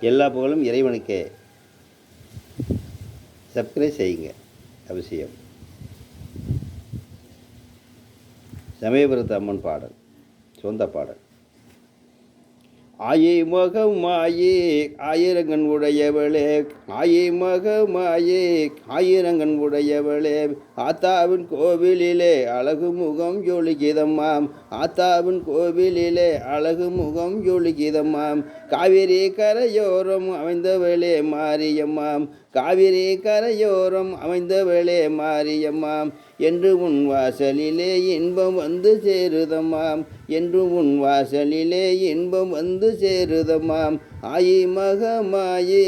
எல்லா புகழும் இறைவனுக்கே. சப்ஸ்கிரைப் செய்யுங்க. அவசியம் சமயபுரத்து அம்மன் பாடல் சொந்த பாடல். ஆயே மகமாயே ஆயிரங்கன் உடையவளே ஆயே மகமாயே ஆயிரங்கன் உடையவளே. ஆத்தாவின் கோவிலிலே அழகு முகம் ஜொலிக்கிதம்மாம் ஆத்தாவின் கோவிலிலே அழகு முகம் ஜொலிக்கிதம்மாம். காவிரி கரையோரம் அமைந்தவளே மாரியம்மாம் காவிரி கரையோரம் அமைந்தவளே மாரியம்மாம். என்று உன் வாசலிலே இன்பம் வந்து சேருதம்மாம். என்று உன் வாசலிலே இன்பம் வந்து சேருதமாம். ஆயி மகமாயே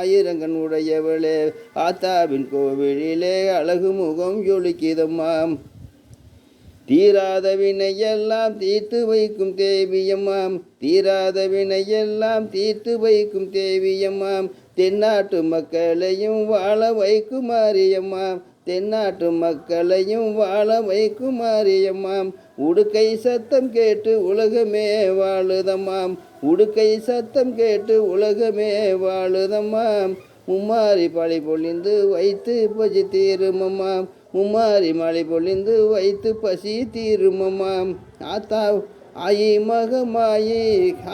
ஆயிரங்கன் உடையவளே ஆத்தாவின் கோவிலிலே அழகு முகம் ஜொலிக்கிதமாம். தீராத வினையெல்லாம் தீர்த்து வைக்கும் தேவியம்மாம் தீராத வினையெல்லாம் தீர்த்து வைக்கும் தேவியம்மாம் தென்னாட்டு மக்களையும் வாழ வைக்கும் மாரியம்மாம் தென்னாட்டு மக்களையும் வாழ வைக்கும் மாரியம்மாம். உடுக்கை சத்தம் கேட்டு உலகமே வாழுதம்மாம். உடுக்கை சத்தம் கேட்டு உலகமே வாழுதம்மாம். மும்மாரி பழி பொழிந்து வைத்து பசி தீருமம்மாம். மும்மாரி மழை பொழிந்து வைத்து பசி தீருமம்மாம். ஆத்தா ஆயி மகமாயி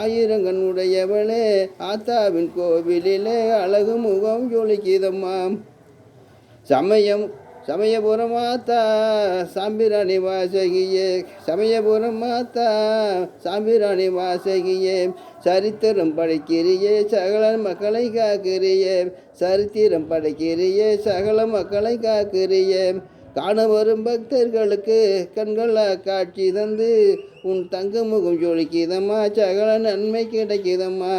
ஆயிரங்கன் உடையவளே ஆத்தாவின் கோவிலிலே அழகு முகம் ஜொலிக்கிதம்மாம். சமயம் சமயபுரம் மாத்தா சாம்பிராணி வாசகியே. சமயபுரம் மாத்தா சாம்பிராணி வாசகியே. சரித்திரம் படைக்கிறியே சகல மக்களை காக்கிறியே. சரித்திரம் படைக்கிறியே சகல மக்களை காக்கிறியே. காண வரும் பக்தர்களுக்கு கண்களா காட்சி தந்து உன் தங்க முகம் ஜொலிக்கிதம்மா சகல நன்மை கிடைக்கிதம்மா.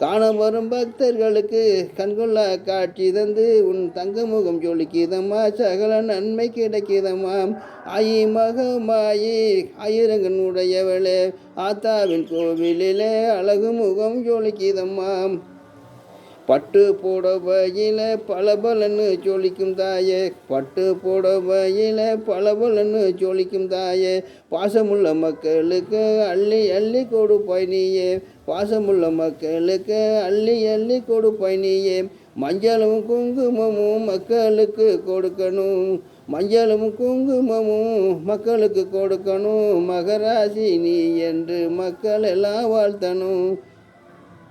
காண வரும் பக்தர்களுக்கு கண்கொள்ளா காட்சி தந்து உன் தங்க முகம் ஜொலிக்கிதம்மா சகல நன்மை கிடைக்கிதம்மா. ஆயி மகமாயி ஆயிரங்கன் உடையவளே ஆத்தாவின் கோவிலிலே அழகு முகம் ஜொலிக்கிதம்மாம் பட்டு புடவையில பலபலன்னு ஜொலிக்கும் தாயே. பட்டு புடவையில பலபலன்னு ஜொலிக்கும் தாயே. பாசமுள்ள மக்களுக்கு அள்ளி அள்ளி கொடுப்பாய் நீயே. பாசமுள்ள மக்களுக்கு அள்ளி அள்ளி கொடுப்பாய் நீயே. மஞ்சளும் குங்குமமும் மக்களுக்கு கொடுக்கணும். மஞ்சளும் குங்குமமும் மக்களுக்கு கொடுக்கணும். மகராசி நீ என்று மக்கள் எல்லாம் வாழ்த்தணும்.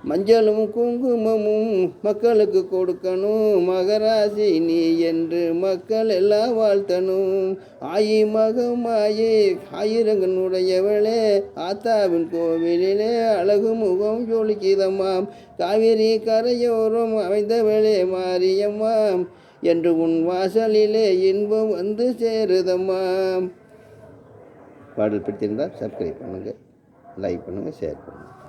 மஞ்சளும் குங்குமமும் மக்களுக்கு கொடுக்கணும். மகராசி நீ என்று மக்கள் எல்லாம் வாழ்த்தணும். ஆயி மகமாயே ஆயிரங்கனுடையவளே ஆத்தாவின் கோவிலிலே அழகு முகம் ஜொலிக்கிதம்மாம். காவிரி கரையோரம் அமைந்தவளே மாரியம்மாம் என்று உன் வாசலிலே இன்பம் வந்து சேருதம்மாம். பாடல் பிடித்திருந்தால் சப்ஸ்கிரைப் பண்ணுங்கள் லைக் பண்ணுங்கள் ஷேர் பண்ணுங்கள்